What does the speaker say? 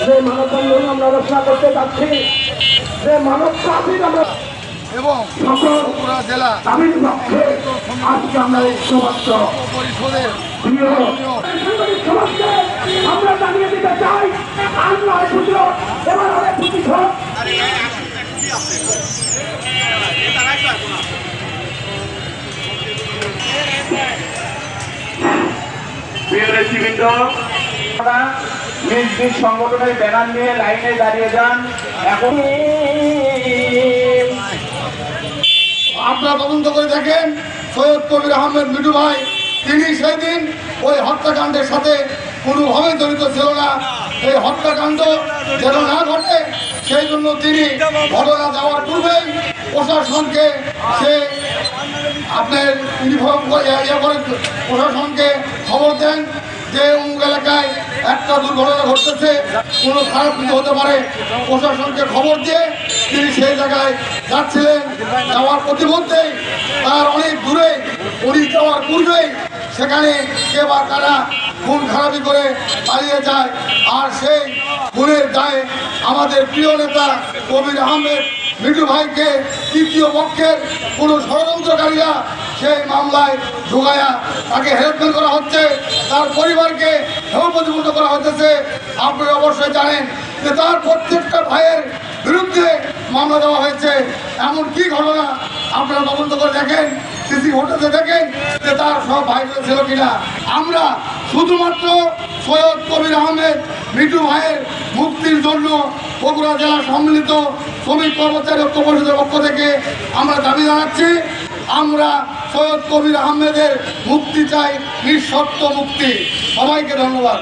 যে মানববন্ধন আমরা রচনা করতে যাচ্ছি যে মানব কাফির আমরা এবং সকল বগুড়া জেলা পক্ষে আজকে আমরা ঐক্যবদ্ধ পরিষদের প্রিয় সাংবাদিক সমাজকে আমরা জানিয়ে দিতে চাই আর নয় পুজো এবার হবে প্রতিশোধ প্রিয় নেতৃবৃন্দ আপনারা নিজ সংগঠনের ব্যানার নিয়ে লাইনে দাঁড়িয়ে যান। এখন আপনারা তদন্ত করে দেখেন, সৈয়দ কবির আহমেদ মিঠু ভাই, তিনি সেদিন ওই হত্যাকাণ্ডের সাথে কোনোভাবে জড়িত ছিল না। এই হত্যাকাণ্ড যেন না ঘটে, সেই জন্য তিনি ঘটনা যাওয়ার পূর্বেই প্রশাসনকে সে আপনার ইউনিফর্ম করে ইয়ে করে প্রশাসনকে খবর দেন। একটা দুর্ঘটনা ঘটতেছে, কোনো খারাপ কিছু হতে পারে। প্রশাসনকে খবর দিয়ে তিনি সেই জায়গায় যাচ্ছিলেন। যাওয়ার প্রতিমধ্যেই তার অনেক দূরে, উনি যাওয়ার পূর্বেই সেখানে কে বা কারা খুন খারাপি করে পালিয়ে যায়। আর সেই খুনের দায়ে আমাদের প্রিয় নেতা কবির আহমেদ, মিঠু ভাইকে তৃতীয় পক্ষের কোনো ষড়যন্ত্রকারীরা সেই মামলায় ঢুকায়া তাকে হেরফের করা হচ্ছে, তার পরিবারকে প্রতিপন্ন করা হচ্ছে আপনি অবশ্যই জানেন যে তার প্রত্যেকটা ভাইয়ের বিরুদ্ধে মামলা দেওয়া হয়েছে। এমন কি ঘটনা আপনারা তদন্ত করে দেখেন, সিসি হোটেলে দেখেন যে তার সব ভাইগুলো ছিল কিনা। আমরা শুধুমাত্র সৈয়দ কবির আহমেদ, মিঠু ভাইয়ের মুক্তির জন্য বগুড়া জেলা সম্মিলিত শ্রমিক কর্মচারী ঐক্য পরিষদের পক্ষ থেকে আমরা দাবি জানাচ্ছি। আমরা সৈয়দ কবির আহমেদের মুক্তি চাই নিঃশর্ত মুক্তি। সবাইকে ধন্যবাদ।